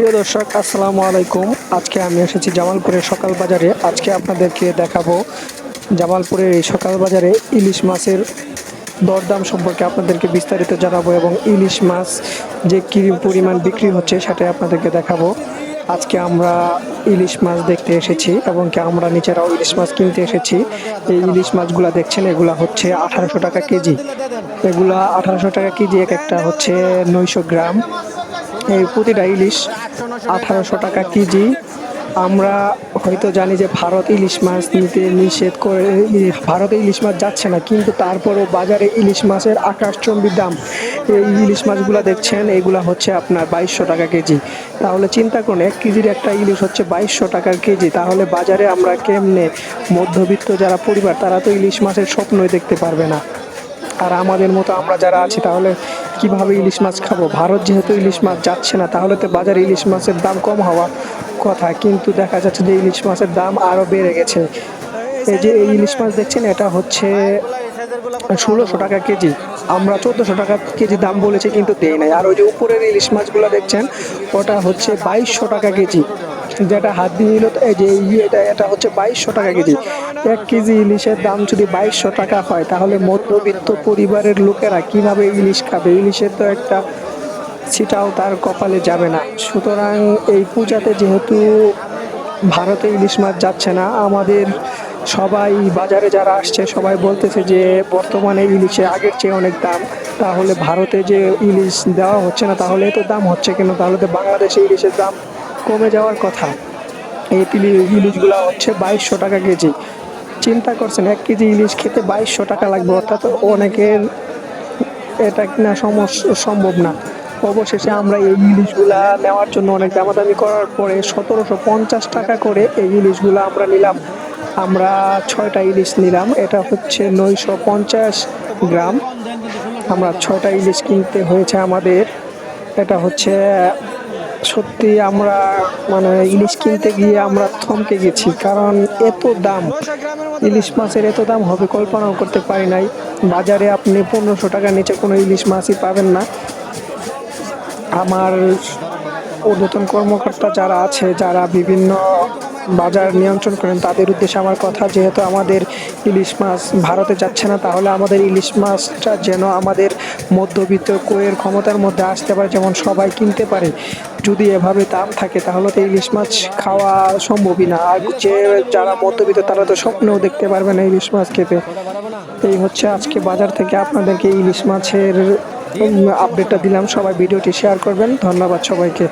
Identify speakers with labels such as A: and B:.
A: প্রিয় দর্শক, আসসালামু আলাইকুম। আজকে আমি এসেছি জামালপুরের সকাল বাজারে। আজকে আপনাদেরকে দেখাবো জামালপুরের এই সকাল বাজারে ইলিশ মাছের দরদাম সম্পর্কে আপনাদেরকে বিস্তারিত জানাব এবং ইলিশ মাছ যে কী পরিমাণ বিক্রি হচ্ছে সেটাই আপনাদেরকে দেখাবো। আজকে আমরা ইলিশ মাছ দেখতে এসেছি এবং কি আমরা নিচেরাও ইলিশ মাছ কিনতে এসেছি। এই ইলিশ মাছগুলা দেখছেন, এগুলা হচ্ছে আঠারোশো টাকা কেজি। এগুলা আঠারোশো টাকা কেজি এক একটা হচ্ছে নয়শো গ্রাম। প্রতিটা ইলিশ আঠারোশো টাকা কেজি। আমরা হয়তো জানি যে ভারত ইলিশ মাছ নিতে নিষেধ করে ভারতে ইলিশ মাছ যাচ্ছে না, কিন্তু তারপরও বাজারে ইলিশ মাছের আকাশচম্বী দাম। এই ইলিশ মাছগুলো দেখছেন, এগুলা হচ্ছে আপনার বাইশশো টাকা কেজি। তাহলে চিন্তা করুন, এক কেজির একটা ইলিশ হচ্ছে বাইশশো টাকার কেজি। তাহলে বাজারে আমরা কেমনে মধ্যবিত্ত যারা পরিবার, তারা তো ইলিশ মাছের স্বপ্নই দেখতে পারবে না। আর আমাদের মতো আমরা যারা আছি, তাহলে কীভাবে ইলিশ মাছ খাব? ভারত যেহেতু ইলিশ মাছ যাচ্ছে না, তাহলে তো বাজারে ইলিশ মাছের দাম কম হওয়া কথা। কিন্তু দেখা যাচ্ছে যে ইলিশ মাছের দাম আরও বেড়ে গেছে। এই যে এই ইলিশ মাছ দেখছেন, এটা হচ্ছে ষোলোশো টাকা কেজি। আমরা চোদ্দোশো টাকা কেজি দাম বলেছি, কিন্তু দেই নাই। আর ওই যে উপরের ইলিশ মাছগুলো দেখছেন, ওটা হচ্ছে বাইশশো টাকা কেজি। যেটা হাত দিয়ে নিল, এই যে এটা এটা হচ্ছে বাইশশো টাকা কেজি। এক কেজি ইলিশের দাম যদি বাইশশো টাকা হয়, তাহলে মধ্যবিত্ত পরিবারের লোকেরা কীভাবে ইলিশ খাবে? ইলিশের তো একটা সেটাও তার কপালে যাবে না। সুতরাং এই পূজাতে যেহেতু ভারতে ইলিশ মাছ যাচ্ছে না, আমাদের সবাই বাজারে যারা আসছে, সবাই বলতেছে যে বর্তমানে ইলিশে আগের চেয়ে অনেক দাম। তাহলে ভারতে যে ইলিশ দেওয়া হচ্ছে না, তাহলে তো দাম হচ্ছে কেন? তাহলে তো বাংলাদেশে ইলিশের দাম কমে যাওয়ার কথা। এই ইলি- ইলিশগুলো হচ্ছে বাইশশো টাকা কেজি। চিন্তা করছেন, এক কেজি ইলিশ খেতে বাইশশো টাকা লাগবে, অর্থাৎ অনেকের এটা কিনা সমস্যা সম্ভব না। অবশেষে আমরা এই ইলিশগুলা নেওয়ার জন্য অনেক দামাদামি করার পরে সতেরোশো পঞ্চাশ টাকা করে এই ইলিশগুলো আমরা নিলাম। আমরা ছয়টা ইলিশ নিলাম, এটা হচ্ছে নয়শো পঞ্চাশ গ্রাম। আমরা ছয়টা ইলিশ কিনতে হয়েছে আমাদের। এটা হচ্ছে সত্যি আমরা মানে ইলিশ কিনতে গিয়ে আমরা থমকে গেছি, কারণ এত দাম, ইলিশ মাছের এত দাম হবে, কল্পনাও করতে পারি নাই। বাজারে আপনি পনেরোশো টাকা নিচে কোনো ইলিশ মাছই পাবেন না। আমার ঊর্ধ্বতন কর্মকর্তা যারা আছে, যারা বিভিন্ন বাজার নিয়ন্ত্রণ করেন, তাদের উদ্দেশ্যে আমার কথা, যেহেতু আমাদের ইলিশ মাছ ভারতে যাচ্ছে না, তাহলে আমাদের ইলিশ মাছটা যেন আমাদের মধ্যবিত্ত কোয়ের ক্ষমতার মধ্যে আসতে পারে, যেমন সবাই কিনতে পারে। যদি এভাবে দাম থাকে, তাহলে তো ইলিশ মাছ খাওয়া সম্ভবই না। আর যে যারা মধ্যবিত্ত, তারা তো স্বপ্নেও দেখতে পারবে না ইলিশ মাছ খেতে। এই হচ্ছে আজকে বাজার থেকে আপনাদেরকে ইলিশ মাছের আপডেটটা দিলাম। সবাই ভিডিওটি শেয়ার করবেন। ধন্যবাদ সবাইকে।